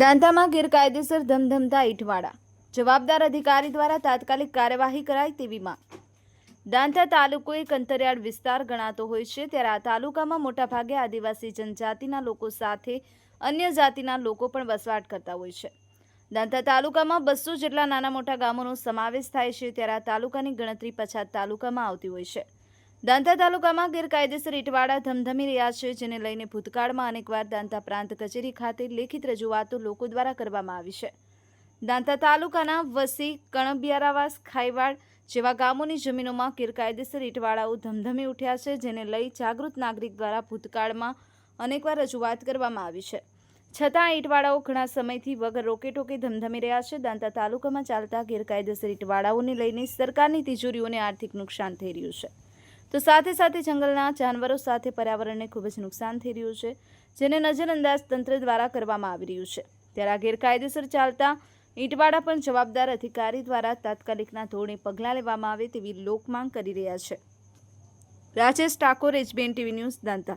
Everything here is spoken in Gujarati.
દાંતામાં ગેરકાયદેસર ધમધમતા ઈંટવાડા જવાબદાર અધિકારી દ્વારા તાત્કાલિક કાર્યવાહી કરાય તેવી માંગ. દાંતા તાલુકો એક અંતરિયાળ વિસ્તાર ગણાતો હોય છે, ત્યારે આ તાલુકામાં મોટાભાગે આદિવાસી જનજાતિના લોકો સાથે અન્ય જાતિના લોકો પણ વસવાટ કરતા હોય છે. દાંતા તાલુકામાં બસો જેટલા નાના મોટા ગામોનો સમાવેશ થાય છે, ત્યારે આ તાલુકાની ગણતરી પછાત તાલુકામાં આવતી હોય છે. દાંતા તાલુકામાં ગેરકાયદેસર ઇટવાડા ધમધમી રહ્યા છે, જેને લઈને ભૂતકાળમાં અનેકવાર દાંતા પ્રાંત કચેરી ખાતે લેખિત રજૂઆતો લોકો દ્વારા કરવામાં આવી છે. દાંતા તાલુકાના વસી, કણબિયારાવાસ ખાઈવાડ જેવા ગામોની જમીનોમાં ગેરકાયદેસર ઇટવાડાઓ ધમધમી ઉઠ્યા છે, જેને લઈ જાગૃત નાગરિક દ્વારા ભૂતકાળમાં અનેકવાર રજૂઆત કરવામાં આવી છે. છતાં ઇટવાડાઓ ઘણા સમયથી વગર રોકેટોકે ધમધમી રહ્યા છે. દાંતા તાલુકામાં ચાલતા ગેરકાયદેસર ઇટવાડાઓને લઈને સરકારની તિજોરીઓને આર્થિક નુકસાન થઈ રહ્યું છે. તો સાથે સાથે જંગલના જાનવરો સાથે પર્યાવરણને ખૂબ જ નુકસાન થઈ રહ્યું છે, જેને નજરઅંદાજ તંત્ર દ્વારા કરવામાં આવી રહ્યું છે. ત્યારે આ ગેરકાયદેસર ચાલતા ઈંટવાડા પણ જવાબદાર અધિકારી દ્વારા તાત્કાલિકના ધોરણે પગલાં લેવામાં આવે તેવી લોકમાંગ કરી રહ્યા છે. Rajesh Thakor, HBN TV news, Danta.